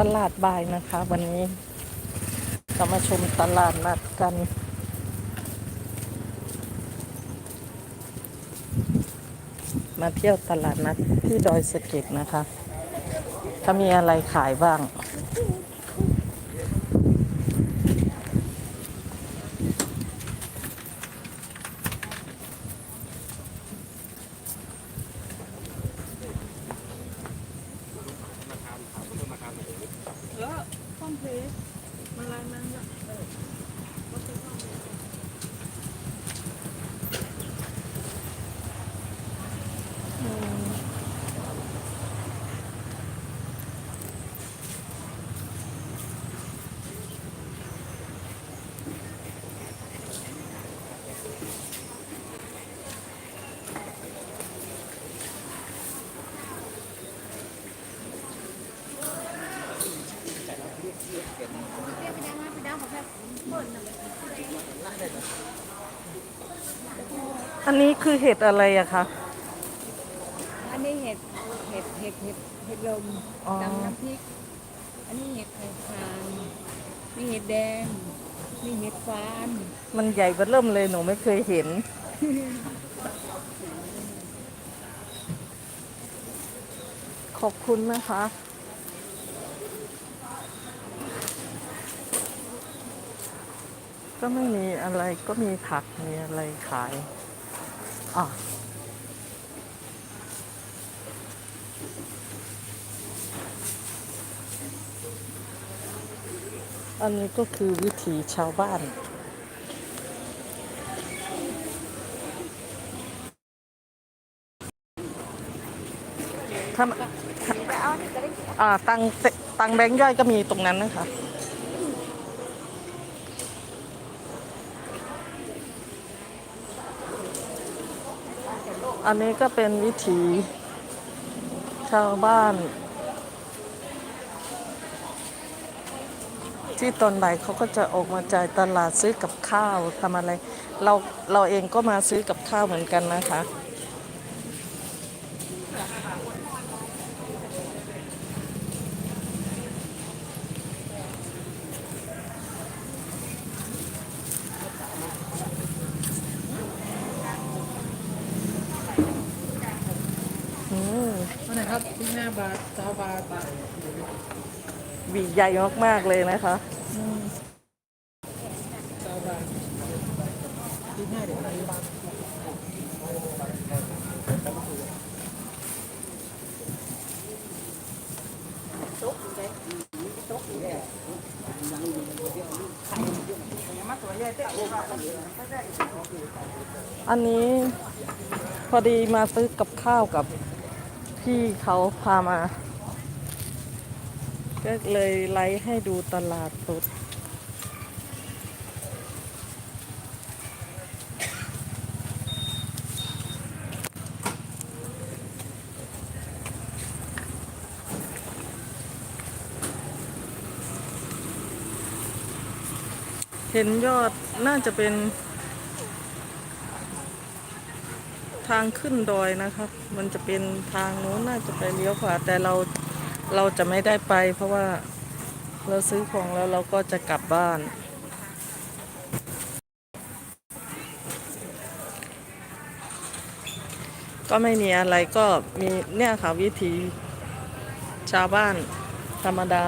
ตลาดบ่ายนะคะ วันนี้เรามาชมตลาดนัดกัน มาเที่ยวตลาดนัดที่ดอยสะเก็ดนะคะ ถ้ามีอะไรขายบ้าง้องเพลมาลายมันละเออก็คือคอมเพลส อันนี้คือเห็ดอะไรอะคะ อันนี้เห็ดเห็ดเห็ดเห็ดเห็ดลมอ๋อตำน้ำพริก อันนี้เห็ดไข่คางมีเห็ดแดงมีเห็ดฟานมันใหญ่เบ้อเริ่มเลยหนูไม่เคยเห็น ขอบคุณนะคะ ก็ไม่มีอะไรก็มีผักมีอะไรขายอะอันนี้ก็คือวิถีชาวบ้านถ้าอ่าตังเตตังแบงค์ย่อยก็มีตรงนั้นนะคะ อันนี้ก็เป็นวิถีชาวบ้าน ที่ตอนบ่ายเขาก็จะออกมาจ่ายตลาดซื้อกับข้าวทำอะไร เราเราเองก็มาซื้อกับข้าวเหมือนกันนะคะ อืม อันหนครับที่ห้าบาทสาบาทหวีใหญ่มาก ๆ เลยนะคะสาบาทที่ห้าเดี๋ยวนี้บาทอันนี้พอดีมาซื้อกับข้าวกับ พี่เขาพามา ก็เลยไลฟ์ให้ดูตลาดสดเห็นยอดน่าจะเป็น ทางขึ้นดอยนะครับมันจะเป็นทางโน้นน่าจะไปเลี้ยวขวาแต่เราเราจะไม่ได้ไป เพราะว่าเราซื้อของแล้วเราก็จะกลับบ้าน ก็ไม่มีอะไรก็มีเนี่ยค่ะวิธีชาวบ้านธรรมดา